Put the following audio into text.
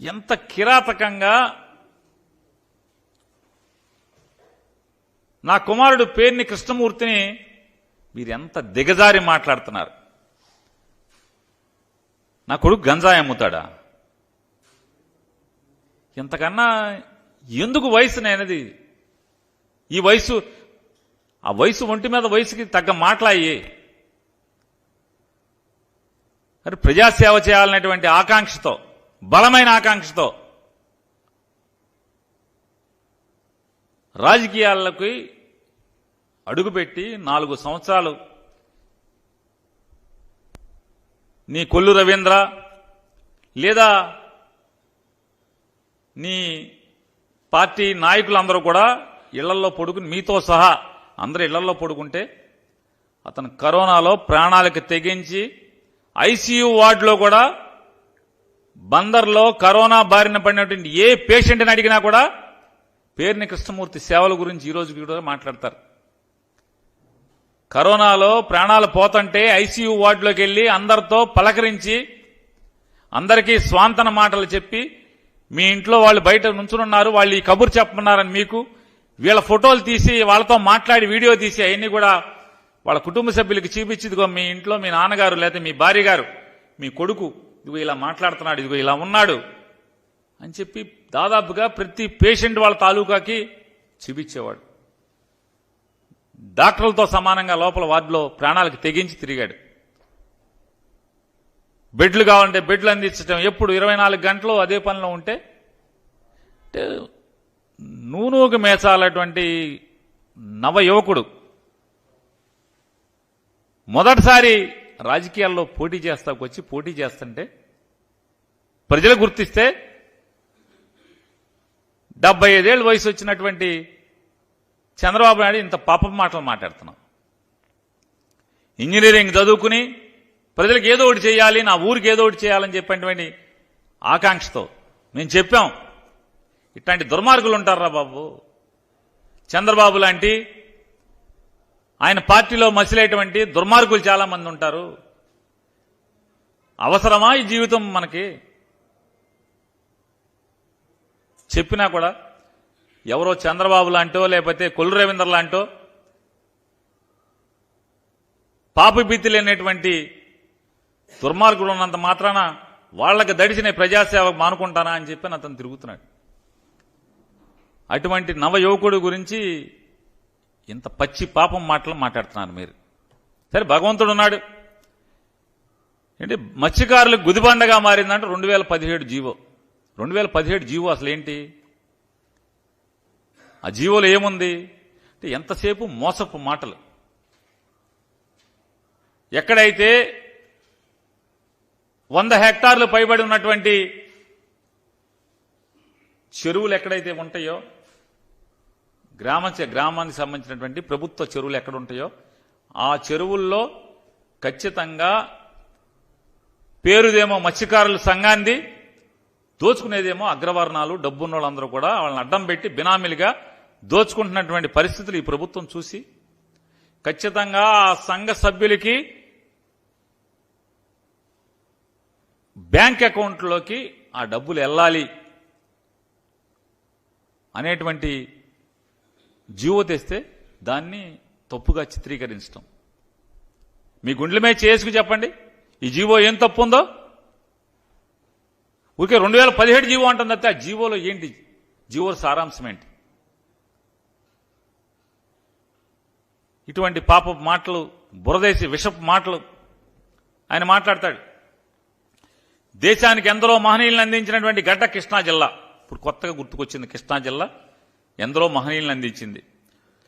ఎంత కిరాతకంగా నా కుమారుడు పేరుని కృష్ణమూర్తిని మీరు ఎంత దిగజారి మాట్లాడుతున్నారు? నా కొడుకు గంజాయి అమ్ముతాడా? ఇంతకన్నా ఎందుకు వయసు నేనది? ఈ వయసు ఆ వయసు ఒంటి మీద వయసుకి తగ్గ మాట్లాయి మరి ప్రజాసేవ చేయాలనేటువంటి ఆకాంక్షతో బలమైన ఆకాంక్షతో. రాజకీయాలకి అడుగుపెట్టి నాలుగు సంవత్సరాలు. నీ కొల్లు రవీంద్ర లేదా నీ పార్టీ నాయకులందరూ కూడా ఇళ్ళలో పడుకుని మీతో సహా అందరూ ఇళ్ళలో పడుకుంటే అతను కరోనాలో ప్రాణాలకు తెగించి ఐసీయూ వార్డులో కూడా బందర్లో కరోనా బారిన పడినటువంటి ఏ పేషెంట్ని అడిగినా కూడా పేరుని కృష్ణమూర్తి సేవల గురించి ఈరోజు రోజు కూడా మాట్లాడతారు. కరోనాలో ప్రాణాలు పోతుంటే ఐసీయూ వార్డులోకి వెళ్ళి అందరితో పలకరించి అందరికీ స్వాంతన మాటలు చెప్పి మీ ఇంట్లో వాళ్ళు బయట నుంచునున్నారు వాళ్ళు ఈ కబురు చెప్పమన్నారని మీకు వీళ్ళ ఫోటోలు తీసి వాళ్ళతో మాట్లాడి వీడియో తీసి అవన్నీ కూడా వాళ్ళ కుటుంబ సభ్యులకి చూపించిదిగో మీ ఇంట్లో మీ నాన్నగారు లేదా మీ భార్య గారు మీ కొడుకు. ఇదిగో ఇలా మాట్లాడుతున్నాడు ఇదిగో ఇలా ఉన్నాడు అని చెప్పి దాదాపుగా ప్రతి పేషెంట్ వాళ్ళ తాలూకాకి చూపించేవాడు. డాక్టర్లతో సమానంగా లోపల వార్డులో ప్రాణాలకు తెగించి తిరిగాడు. బెడ్లు కావాలంటే బెడ్లు అందించడం ఎప్పుడు ఇరవై నాలుగు గంటలు అదే పనిలో ఉంటే అంటే నూనూగు మేచాలటువంటి నవ యువకుడు మొదటిసారి రాజకీయాల్లో పోటీ చేస్తాకు వచ్చి పోటీ చేస్తుంటే ప్రజలు గుర్తిస్తే డెబ్బై ఐదేళ్ళు వయసు వచ్చినటువంటి చంద్రబాబు నాయుడు ఇంత పాపం మాటలు మాట్లాడుతున్నాం. ఇంజనీరింగ్ చదువుకుని ప్రజలకు ఏదో ఒకటి చేయాలి నా ఊరికి ఏదో ఒకటి చేయాలని చెప్పినటువంటి ఆకాంక్షతో మేము చెప్పాం. ఇట్లాంటి దుర్మార్గులు ఉంటారా బాబు? చంద్రబాబు లాంటి ఆయన పార్టీలో మసిలేటువంటి దుర్మార్గులు చాలా మంది ఉంటారు. అవసరమా ఈ జీవితం మనకి? చెప్పినా కూడా ఎవరో చంద్రబాబు లాంటో లేకపోతే కొల్లు రవీంద్ర లాంటో పాపభీతి లేనటువంటి దుర్మార్గులు ఉన్నంత మాత్రాన వాళ్ళకి దడిచిన ప్రజాసేవ మానుకుంటానా అని చెప్పి అతను తిరుగుతున్నాడు. అటువంటి నవ యువకుడు గురించి ఇంత పచ్చి పాపం మాటలు మాట్లాడుతున్నారు మీరు. సరే భగవంతుడు ఉన్నాడు. ఏంటి మత్స్యకారులకు గుదిబండగా మారిందంటే రెండు వేల పదిహేడు జీవో. రెండు వేల పదిహేడు జీవో అసలు ఏంటి ఆ జీవోలో ఏముంది? అంటే ఎంతసేపు మోసపు మాటలు. ఎక్కడైతే వంద హెక్టార్లు పైబడి ఉన్నటువంటి చెరువులు ఎక్కడైతే ఉంటాయో గ్రామ గ్రామానికి సంబంధించినటువంటి ప్రభుత్వ చెరువులు ఎక్కడ ఉంటాయో ఆ చెరువుల్లో ఖచ్చితంగా పేరుదేమో మత్స్యకారుల సంఘాన్ని దోచుకునేదేమో అగ్రవర్ణాలు డబ్బున్న వాళ్ళందరూ కూడా వాళ్ళని అడ్డం పెట్టి బినామీలుగా దోచుకుంటున్నటువంటి పరిస్థితులు ఈ ప్రభుత్వం చూసి ఖచ్చితంగా ఆ సంఘ సభ్యులకి బ్యాంక్ అకౌంట్లోకి ఆ డబ్బులు వెళ్ళాలి అనేటువంటి జీవో తెస్తే దాన్ని తప్పుగా చిత్రీకరించడం మీ గుండెల మీద చేసుకు చెప్పండి. ఈ జీవో ఏం తప్పు ఉందో ఊరికే రెండు వేల పదిహేడు జీవో అంటుంది అయితే ఆ జీవోలో ఏంటి? జీవో సారాంశం ఏంటి? ఇటువంటి పాప మాటలు బురదేసి విషపు మాటలు ఆయన మాట్లాడతాడు. దేశానికి ఎందరో మహనీయులను అందించినటువంటి గడ్డ కృష్ణా జిల్లా. ఇప్పుడు కొత్తగా గుర్తుకొచ్చింది కృష్ణా జిల్లా. ఎందరో మహనీయులను అందించింది.